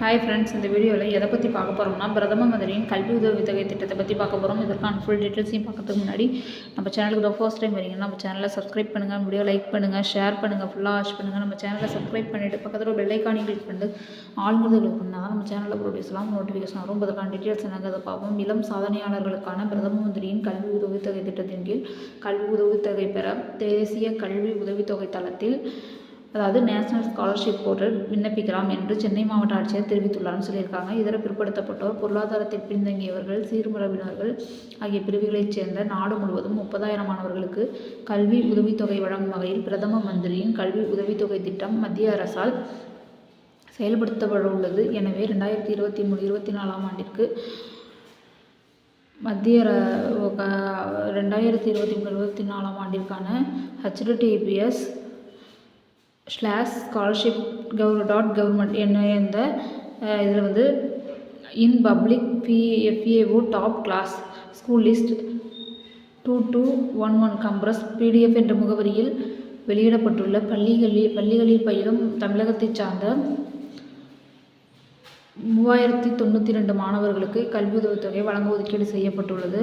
Hi friends இந்த வீடியோவில் எதை பற்றி பார்க்க போகிறோம்னா பிரதம மந்திரியின் கல்வி உதவி தொகை திட்டத்தை பற்றி பார்க்க போகிறோம் இதற்கான ஃபுல் டீட்டெயில்ஸையும் பார்க்கறதுக்கு முன்னாடி நம்ம சேனலுக்கு தான் ஃபர்ஸ்ட் டைம் வரீங்கன்னா நம்ம சேனலை சப்ஸ்கிரைப் பண்ணுங்கள் வீடியோ லைக் பண்ணுங்கள் ஷேர் பண்ணுங்கள் ஃபுல்லாக வாட்ச் பண்ணுங்கள் நம்ம சேனலை சப்ஸ்கிரைப் பண்ணிவிட்டு பக்கத்தில் ஒரு பெல்லைக்கானி கிளிக் பண்ணிட்டு ஆளுங்கிறது கிளிக் பண்ணால் நம்ம சேனலில் ப்ரொடியூஸ்லாம் நோட்டிஃபிகேஷன் வரும். அதற்கான டீட்டெயில்ஸ் நாங்கள் அதை பார்ப்போம். இளம் சாதனையாளர்களுக்கான பிரதம மந்திரியின் கல்வி உதவித்தொகை திட்டத்தின் கீழ் கல்வி உதவித்தொகை பெற தேசிய கல்வி உதவித்தொகை தளத்தில் அதாவது நேஷனல் ஸ்காலர்ஷிப் போர்ட்டல் விண்ணப்பிக்கலாம் என்று சென்னை மாவட்ட ஆட்சியர் தெரிவித்துள்ளார்னு சொல்லியிருக்காங்க. இதர பிற்படுத்தப்பட்டோர் பொருளாதாரத்தில் பின்தங்கியவர்கள் சீர்மரபினர்கள் ஆகிய பிரிவுகளைச் சேர்ந்த நாடு முழுவதும் முப்பதாயிரம் மாணவர்களுக்கு கல்வி உதவித்தொகை வழங்கும் வகையில் பிரதம மந்திரியின் கல்வி உதவித்தொகை திட்டம் மத்திய அரசால் செயல்படுத்தப்பட உள்ளது எனவே ரெண்டாயிரத்தி இருபத்தி மூணு இருபத்தி நாலாம் ஆண்டிற்கு மத்திய ரெண்டாயிரத்தி இருபத்தி மூணு இருபத்தி நாலாம் ஆண்டிற்கான HTTPS slash scholarship gov dot government என்ன இந்த இதில் வந்து in public P FAO top class school list two two one one compress PDF என்ற முகவரியில் வெளியிடப்பட்டுள்ள பள்ளிகளில் பள்ளிகளில் பயிலும் தமிழகத்தைச் சார்ந்த மூவாயிரத்தி தொண்ணூற்றி ரெண்டு மாணவர்களுக்கு கல்வி உதவித்தொகை வழங்க ஒதுக்கீடு செய்யப்பட்டுள்ளது.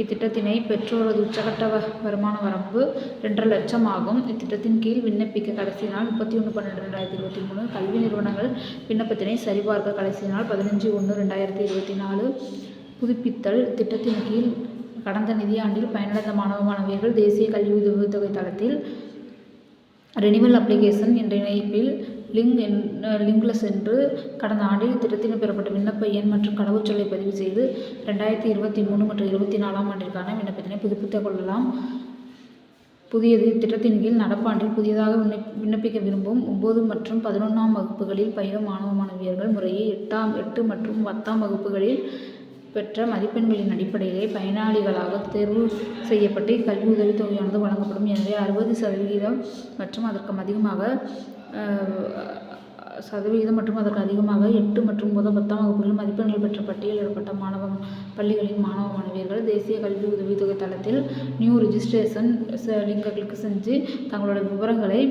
இத்திட்டத்தினை பெற்றோரது உச்சகட்ட வருமான வரம்பு ரெண்டரை லட்சம் ஆகும். இத்திட்டத்தின் கீழ் விண்ணப்பிக்க கடைசி நாள் முப்பத்தி ஒன்று பன்னெண்டு ரெண்டாயிரத்தி இருபத்தி மூணு. கல்வி நிறுவனங்கள் விண்ணப்பத்தினை சரிபார்க்க கடைசி நாள் பதினஞ்சு ஒன்று ரெண்டாயிரத்தி இருபத்தி நாலு. புதுப்பித்தல் திட்டத்தின் கீழ் கடந்த நிதியாண்டில் பயனடைந்த மாணவ மாணவியர்கள் தேசிய கல்வி உதவித்தொகை தளத்தில் ரெனிவல் அப்ளிகேஷன் என்ற இணைப்பில் லிங்க் என் லிங்கில் சென்று கடந்த ஆண்டில் திட்டத்தின் பெறப்பட்ட விண்ணப்ப எண் மற்றும் கடவுச்சொல்லை பதிவு செய்து ரெண்டாயிரத்தி இருபத்தி மூணு மற்றும் இருபத்தி நாலாம் ஆண்டிற்கான விண்ணப்பத்தினை புதுப்பித்துக் கொள்ளலாம். புதியது திட்டத்தின் கீழ் நடப்பாண்டில் புதியதாக விண்ணப் விண்ணப்பிக்க விரும்பும் ஒம்பது மற்றும் பதினொன்றாம் வகுப்புகளில் பயிலும் மாணவ மாணவியர்கள் முறையே எட்டாம் எட்டு மற்றும் பத்தாம் வகுப்புகளில் பெற்ற மதிப்பெண்களின் அடிப்படையிலே பயனாளிகளாக தேர்வு செய்யப்பட்டு கல்வி உதவித்தொகையானது வழங்கப்படும். எனவே அறுபது சதவிகிதம் மற்றும் அதற்கு அதிகமாக சதவிகிதம் மற்றும் அதற்கு அதிகமாக எட்டு மற்றும் முதல் பத்தாம் வகுப்புகளில் மதிப்பெண்கள் பெற்ற பட்டியலிடப்பட்ட மாணவ பள்ளிகளின் மாணவ மாணவியர்கள் தேசிய கல்வி உதவித்தொகை தளத்தில் நியூ ரிஜிஸ்ட்ரேஷன் லிங்கை கிளிக் செஞ்சு தங்களோட விவரங்களை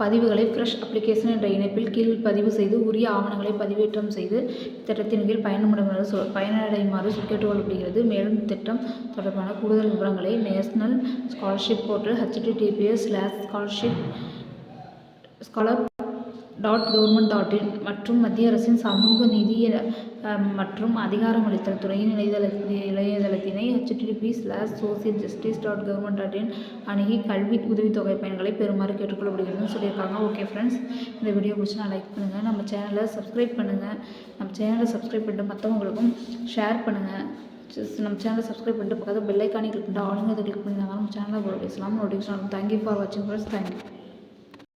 பதிவுகளை ஃப்ரெஷ் அப்ளிகேஷன் என்ற இணைப்பில் கீழ் பதிவு செய்து உரிய ஆவணங்களை பதிவேற்றம் செய்து திட்டத்தின் கீழ் பயணமுடைமாறு சொ பயனடையுமாறு கேட்டுக்கொள்ளப்படுகிறது மேலும் திட்டம் தொடர்பான கூடுதல் விவரங்களை national scholarship portal HTTPS slash scholarship scholar dot government dot in மற்றும் மத்திய அரசின் சமூக நிதி மற்றும் அதிகாரமளித்தல் துறையின் இணையதள இணையதளத்தினை HTTP slash social justice dot government dot in அணுகி கல்வி உதவித்தொகை பயன்களை பெறுமாறு கேட்டுக்கொள்ளப்படுகிறதுன்னு சொல்லியிருக்காங்க. ஓகே ஃப்ரெண்ட்ஸ் இந்த வீடியோ பிடிச்சி நான் லைக் பண்ணுங்கள் நம்ம சேனலை சப்ஸ்கிரைப் பண்ணுங்கள் நம்ம சேனலை சப்ஸ்கிரைப் பண்ணிட்டு மற்றவங்களுக்கும் ஷேர் பண்ணுங்கள் நம்ம சேனலை சப்ஸ்கிரைப் பண்ணிட்டு பக்கத்தில் பெல்லைக்கானி கிளிக் பண்ணிட்டு ஆளுங்க இதை கிளிக் பண்ணி நம்ம சேனலை பேசலாம். நோட்டிஃபிகேஷன் தேங்க்யூ ஃபார் வாட்சிங் ஃப்ரெண்ட்ஸ் தேங்க்யூ